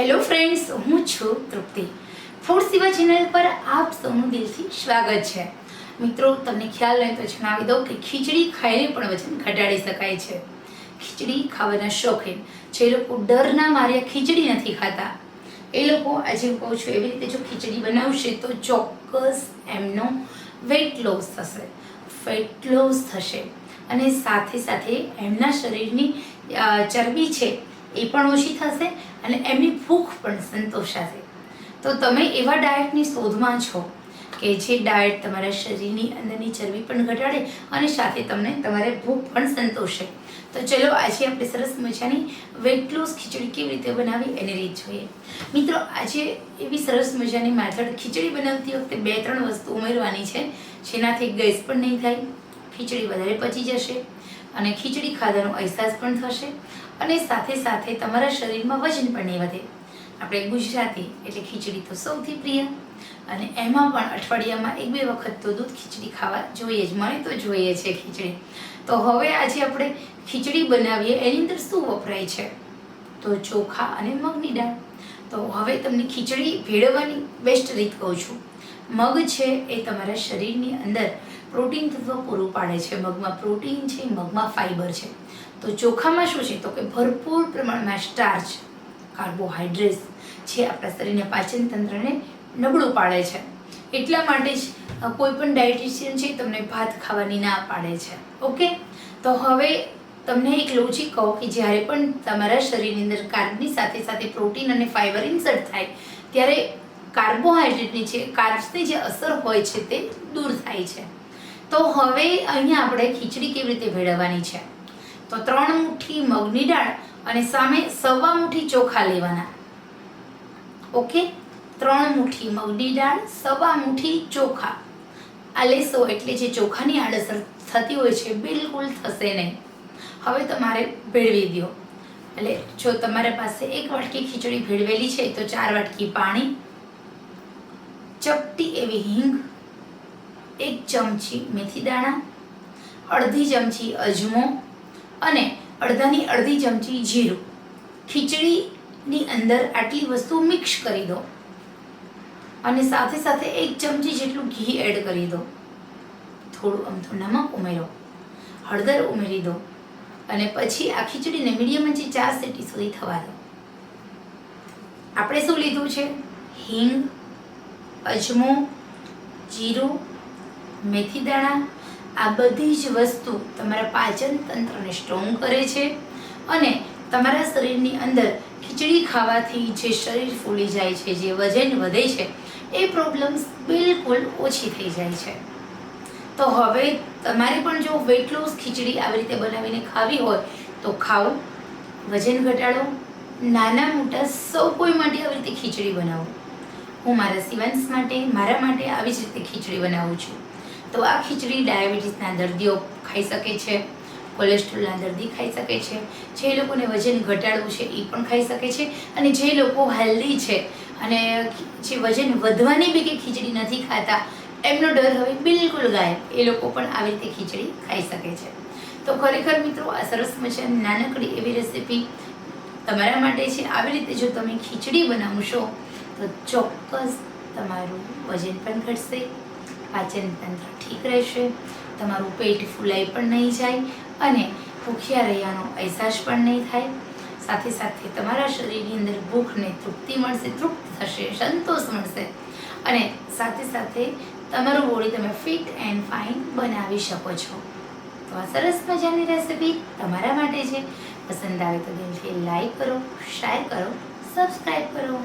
Hello friends, હું છું તૃપ્તિ. Food સિવા channel પર આપ સૌનું દિલથી સ્વાગત છે. મિત્રો, તમને ખ્યાલ નહીં તો જણાવી દઉં કે ખીચડી ખાઈને પણ વજન ઘટાડી શકાય છે. ખીચડી ખાવાના શોખીન. જે લોકો ડરના માર્યા ખીચડી નથી ખાતા. એ લોકો આજે હું કહું છું, એવી રીતે જો ખીચડી બનાવશે તો ચોક્કસ એમનો વેટ લોસ થશે. ફેટ લોસ થશે. અને સાથે સાથે એમના શરીરની ચરબી છે એ પણ ઓછી થશે અને એમની ભૂખ પણ સંતોષાશે. તો તમે એવા ડાયટની શોધમાં છો કે જે ડાયટ તમારા શરીરની અંદરની ચરબી પણ ઘટાડે અને સાથે તમને તમારે ભૂખ પણ સંતોષે. તો ચલો આજે આપણે સરસ મજાની વેટ લોસ ખીચડી કેવી રીતે બનાવી એની રીત જોઈએ. મિત્રો, આજે એવી સરસ મજાની માથડ ખીચડી બનાવતી વખતે બે ત્રણ વસ્તુ ઉમેરવાની છે, જેનાથી ગેસ પણ નહીં થાય, ખીચડી વધારે પચી જશે અને ખીચડી ખાધાનો અહેસાસ પણ થશે અને સાથે સાથે તમારા શરીરમાં વજન પણ નહીં વધે. આપણે ગુજરાતી એટલે ખીચડી તો સૌથી પ્રિય. અને એમાં પણ અઠવાડિયામાં એક બે વખત તો દૂધ ખીચડી ખાવા જોઈએ જ મને તો જોઈએ છે ખીચડી. તો હવે આજે આપણે ખીચડી બનાવીએ, એની અંદર શું વપરાય છે? તો ચોખા અને મગની દાળ. તો હવે તમને ખીચડી ભેળવવાની બેસ્ટ રીત કહું છું. મગ છે એ તમારા શરીરની અંદર પ્રોટીન તત્વ પૂરું પાડે છે. મગમાં પ્રોટીન છે, મગમાં ફાઈબર છે. તો ચોખામાં શું છે? તો કે ભરપૂર પ્રમાણમાં સ્ટાર્ચ, કાર્બોહાઈડ્રેટ્સ જે આપણા શરીરને પાચન તંત્રને નબળું પાડે છે. એટલા માટે જ કોઈ પણ ડાયટિશિયન છે તમને ભાત ખાવાની ના પાડે છે. ઓકે? તો હવે તમને એક લોજિક કહો કે જ્યારે પણ તમારા શરીરની અંદર કાર્બની સાથે સાથે પ્રોટીન અને ફાઈબર ઇન્સર્ટ થાય, ત્યારે કાર્બોહાઈડ્રેટની જે કાર્બ્સની જે અસર હોય છે તે દૂર થાય છે. તો હવે અહીંયા આપણે ખીચડી કેવી રીતે ભેળવવાની છે? તો ત્રણ મુઠ્ઠી મગની દાળ અને સામે સવા મુઠ્ઠી ચોખા લેવાના. ઓકે? ત્રણ મુઠ્ઠી મગની દાળ, સવા મુઠ્ઠી ચોખા. આ લેશો એટલે જે ચોખાની આડઅસર થતી હોય છે બિલકુલ થશે નહીં. હવે તમારે ભેળવી દો. એટલે જો તમારા પાસે એક વાટકી ખીચડી ભેળવેલી છે, તો ચાર વાટકી પાણી ચપટી એવી હિંગ, એક ચમચી મેથી દાણા, અડધી ચમચી અજમો અને અડધાની અડધી ચમચી જીરું. ખીચડીની અંદર આટલી વસ્તુ મિક્સ કરી દો અને સાથે સાથે એક ચમચી જેટલું ઘી એડ કરી દો. થોડું અમથું નમક ઉમેરો, હળદર ઉમેરી દો અને પછી આ ખીચડીને મીડિયમ આંચે ચાર સીટી સુધી થવા દો. આપણે શું લીધું છે? હિંગ અજમો, જીરું, મેથી દાણા, આ બધી જ વસ્તુ તમારા પાચન તંત્રને સ્ટ્રોંગ કરે છે અને તમારા શરીરની અંદર ખીચડી ખાવાથી જે શરીર ફૂલી જાય છે, જે વજન વધે છે, એ પ્રોબ્લેમ્સ બિલકુલ ઓછી થઈ જાય છે. તો હવે તમારે પણ જો વેટ લોસ ખીચડી આવી રીતે બનાવીને ખાવી હોય, તો ખાઓ, વજન ઘટાડો, નાના મોટા સૌ કોઈ માટે આવી રીતે ખીચડી બનાવો. હું મારા સિવન્સ માટે, મારા માટે આવી જ રીતે ખીચડી બનાવું છું. તો આ ખીચડી ડાયાબિટીસના દર્દીઓ ખાઈ શકે છે, કોલેસ્ટ્રોલના દર્દી ખાઈ શકે છે, જે લોકોને વજન ઘટાડવું છે એ પણ ખાઈ શકે છે, અને જે લોકો હેલ્ધી છે અને જે વજન વધવાની બી કે ખીચડી નથી ખાતા, એમનો ડર હવે બિલકુલ ગાયબ. એ લોકો પણ આવી રીતે ખીચડી ખાઈ શકે છે. તો ખરેખર મિત્રો, આ સરસ મજાની નાનકડી એવી રેસીપી તમારા માટે છે. આવી રીતે જો તમે ખીચડી બનાવશો, તો ચોક્કસ તમારું વજન પણ ઘટશે, પાચન તંત્ર ઠીક રહેશે, તમારું પેટ ફૂલાઈ પણ નહીં જાય અને ભૂખ્યા રહ્યાનો અહેસાસ પણ નહીં થાય. સાથે સાથે તમારા શરીરની અંદર ભૂખને તૃપ્તિ મળશે, તૃપ્ત થશે, સંતોષ મળશે અને સાથે સાથે તમારું બોડી તમે ફિટ એન્ડ ફાઇન બનાવી શકો છો. તો આ સરસ મજાની રેસીપી તમારા માટે છે. પસંદ આવે તો દિલથી લાઈક કરો શેર કરો સબસ્ક્રાઈબ કરો.